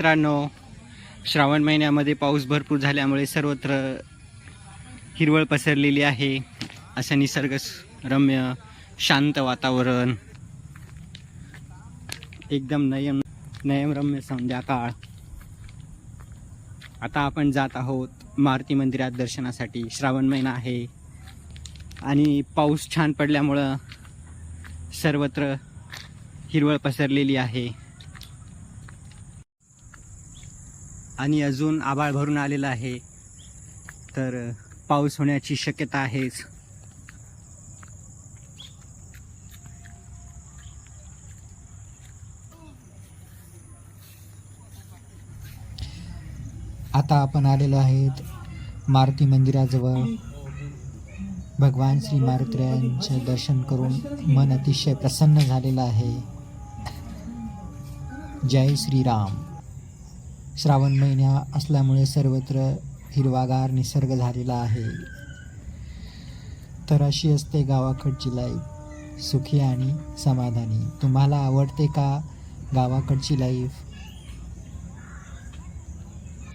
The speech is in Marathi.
मित्रांनो श्रावण महिन्यामध्ये पाऊस भरपूर झाल्यामुळे सर्वत्र हिरवळ पसरलेली आहे. असं निसर्ग रम्य शांत वातावरण. एकदम नयम नयनरम्य संध्याकाळ आता आपण जात आहोत मारुती मंदिरात दर्शनासाठी. श्रावण महिना आहे. आणि पाऊस छान पडल्यामुळं सर्वत्र हिरवळ पसरलेली आहे. आणि अजून आभाळ भरून आलेलं आहे. तर पाऊस होण्याची शक्यता आहेच. आता आपण आलेलो आहेत मारुती मंदिराजवळ. भगवान श्री मारुतीरायांचे दर्शन करून मन अतिशय प्रसन्न झालेलं आहे. जय श्रीराम. श्रावण महिना असल्यामुळे सर्वत्र हिरवागार निसर्ग झालेला आहे. तर अशी असते गावाकडची लाईफ सुखी आणि समाधानी. तुम्हाला आवडते का गावाकडची लाईफ